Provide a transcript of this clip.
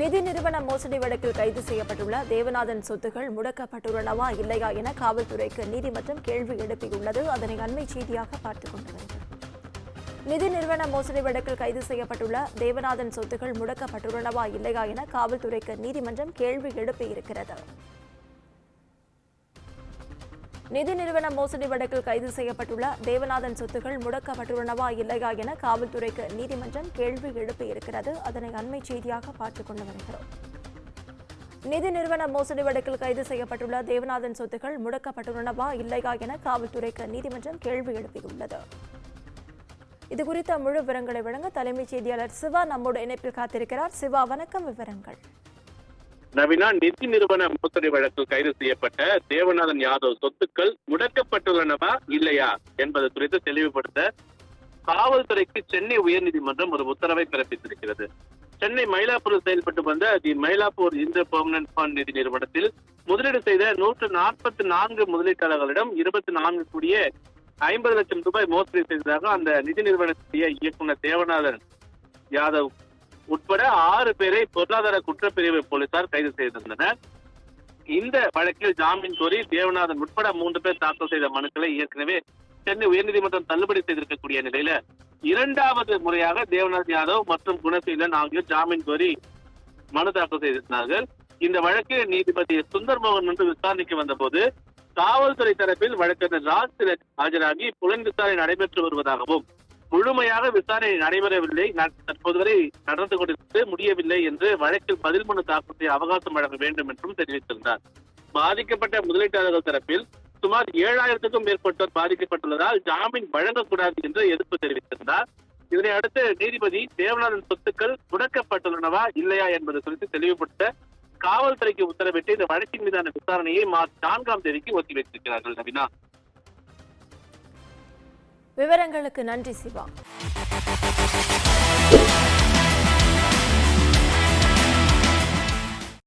நிதி நிறுவன மோசடி வழக்கில் கைது செய்யப்பட்டுள்ள தேவநாதன் சொத்துகள் முடக்கப்பட்டுள்ளனவா இல்லையா என காவல்துறைக்கு நீதிமன்றம் கேள்வி எழுப்பியுள்ளது. அதனை அண்மை செய்தியாக பார்த்துக் கொண்டு வருகிறது நிதி நிறுவன மோசடி வழக்கில் கைது செய்யப்பட்டுள்ள தேவநாதன் சொத்துகள் முடக்கப்பட்டுள்ளனவா இல்லையா என காவல்துறைக்கு நீதிமன்றம் கேள்வி எழுப்பியிருக்கிறது. நிதி நிறுவன மோசடி வழக்கில் கைது செய்யப்பட்டுள்ள தேவநாதன் சொத்துகள் முடக்கப்பட்டுள்ளனவா இல்லையா என காவல்துறைக்கு நீதிமன்றம் கேள்வி எழுப்பியிருக்கிறது அதனை அண்மை செய்தியாக பார்த்துக் கொண்டு வருகிறோம். நிதி நிறுவன மோசடி வழக்கில் கைது செய்யப்பட்டுள்ள தேவநாதன் சொத்துகள் முடக்கப்பட்டுள்ளனவா இல்லையா என காவல்துறைக்கு நீதிமன்றம் கேள்வி எழுப்பியுள்ளது. இது குறித்த முழு விவரங்களை வழங்க தலைமைச் செய்தியாளர் சிவா நம்மோடு இணைப்பில் காத்திருக்கிறார். சிவா வணக்கம். விவரங்கள். நவீனா நிதி நிறுவன மோசடி வழக்கில் கைது செய்யப்பட்ட தேவநாதன் யாதவ் சொத்துக்கள் முடக்கப்பட்டுள்ளனவா இல்லையா என்பது குறித்து தெளிவுபடுத்த காவல்துறைக்கு சென்னை உயர்நீதிமன்றம் ஒரு உத்தரவை பிறப்பித்திருக்கிறது. சென்னை மயிலாப்பூரில் செயல்பட்டு வந்த the Mylapore Hindu permanent fund நிதி நிறுவனத்தில் முதலீடு செய்த நூற்று நாற்பத்தி நான்கு முதலீட்டாளர்களிடம் இருபத்தி நான்கு கூடிய ஐம்பது லட்சம் ரூபாய் மோசடி செய்ததாக அந்த நிதி நிறுவனத்துடைய இயக்குனர் தேவநாதன் யாதவ் உட்பட ஆறு பேரை பொருளாதார குற்றப்பிரிவு போலீசார் கைது செய்திருந்தனர். இந்த வழக்கில் ஜாமீன் கோரி தேவநாதன் உட்பட மூன்று பேர் தாக்கல் செய்த மனுக்களை ஏற்கனவே சென்னை உயர்நீதிமன்றம் தள்ளுபடி செய்திருக்கக்கூடிய நிலையில இரண்டாவது முறையாக தேவநாத் யாதவ் மற்றும் குணசீலன் ஆகியோர் ஜாமீன் கோரி மனு தாக்கல் செய்திருந்தார்கள். இந்த வழக்கு நீதிபதி சுந்தர் மோகன் முன்பு விசாரணைக்கு வந்தபோது காவல்துறை தரப்பில் வழக்கறிஞர் ராஜ் திலக் ஆஜராகி புலன் விசாரணை நடைபெற்று வருவதாகவும் முழுமையாக விசாரணை நடைபெறவில்லை. தற்போது வரை நடந்து கொண்டிருப்பது முடியவில்லை என்று வழக்கில் பதில் மனு தாக்கல் அவகாசம் வழங்க வேண்டும் என்றும் தெரிவித்திருந்தார். பாதிக்கப்பட்ட முதலீட்டாளர்கள் தரப்பில் சுமார் ஏழாயிரத்துக்கும் மேற்பட்டோர் பாதிக்கப்பட்டுள்ளதால் ஜாமீன் வழங்கக்கூடாது என்று எதிர்ப்பு தெரிவித்திருந்தார். இதனை அடுத்து நீதிபதி தேவநாதன் சொத்துக்கள் முடக்கப்பட்டுள்ளனவா இல்லையா என்பது குறித்து தெளிவுபடுத்த காவல்துறைக்கு உத்தரவிட்டு இந்த வழக்கின் மீதான விசாரணையை மார்ச் நான்காம் தேதிக்கு ஒத்திவைத்திருக்கிறார்கள் நவீனா விவரங்களுக்கு நன்றி சிவா.